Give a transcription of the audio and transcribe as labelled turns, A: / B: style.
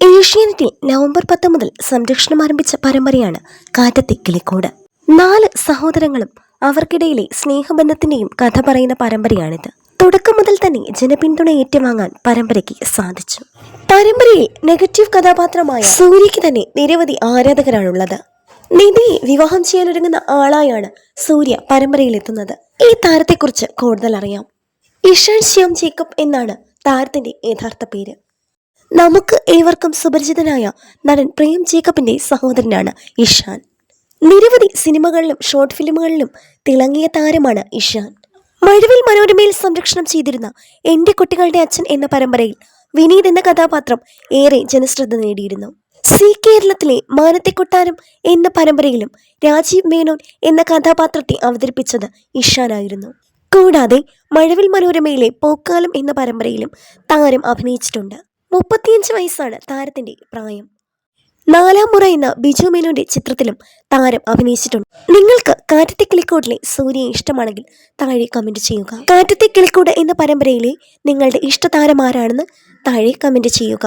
A: ഏഷ്യാനെറ്റിൽ നവംബർ പത്ത് മുതൽ സംരക്ഷണം ആരംഭിച്ച പരമ്പരയാണ് കാറ്റത്തെ കിളിക്കോട് നാല് സഹോദരങ്ങളും അവർക്കിടയിലെ സ്നേഹബന്ധത്തിന്റെയും കഥ പറയുന്ന പരമ്പരയാണിത്. തുടക്കം മുതൽ തന്നെ ജനപിന്തുണ ഏറ്റുവാങ്ങാൻ പരമ്പരയ്ക്ക് സാധിച്ചു. പരമ്പരയിൽ നെഗറ്റീവ് കഥാപാത്രമായ സൂര്യയ്ക്ക് തന്നെ നിരവധി ആരാധകരാണുള്ളത്. നിധിയെ വിവാഹം ചെയ്യാനൊരുങ്ങുന്ന ആളായാണ് സൂര്യ പരമ്പരയിലെത്തുന്നത്. ഈ താരത്തെക്കുറിച്ച് കൂടുതൽ അറിയാം ഇഷാൻ ശ്യാം ജേക്കബ് എന്നാണ് താരത്തിന്റെ യഥാർത്ഥ പേര്. നമുക്ക് ഏവർക്കും സുപരിചിതനായ നടൻ പ്രേം ജേക്കബിന്റെ സഹോദരനാണ് ഇഷാൻ. നിരവധി സിനിമകളിലും ഷോർട്ട് ഫിലിമുകളിലും തിളങ്ങിയ താരമാണ് ഇഷാൻ. മഴവിൽ മനോരമയിൽ സംരക്ഷണം ചെയ്തിരുന്ന എന്റെ കുട്ടികളുടെ അച്ഛൻ എന്ന പരമ്പരയിൽ വിനീത് എന്ന കഥാപാത്രം ഏറെ ജനശ്രദ്ധ നേടിയിരുന്നു. സി കേരളത്തിലെ മാനത്തെ കൊട്ടാരം എന്ന പരമ്പരയിലും രാജീവ് മേനോൻ എന്ന കഥാപാത്രത്തെ അവതരിപ്പിച്ചത് ഇഷാനായിരുന്നു. കൂടാതെ മഴവിൽ മനോരമയിലെ പോക്കാലം എന്ന പരമ്പരയിലും താരം അഭിനയിച്ചിട്ടുണ്ട്. മുപ്പത്തിയഞ്ച് വയസ്സാണ് താരത്തിന്റെ പ്രായം. നാലാം മുറ എന്ന ബിജു മേനോന്റെ ചിത്രത്തിലും താരം അഭിനയിച്ചിട്ടുണ്ട്. നിങ്ങൾക്ക് കാറ്റത്തെ കിളിക്കോടിലെ സൂര്യ ഇഷ്ടമാണെങ്കിൽ താഴെ കമന്റ് ചെയ്യുക. കാറ്റത്തെ കിളിക്കോട് എന്ന പരമ്പരയിലെ നിങ്ങളുടെ ഇഷ്ടതാരം ആരാണെന്ന് താഴെ കമന്റ് ചെയ്യുക.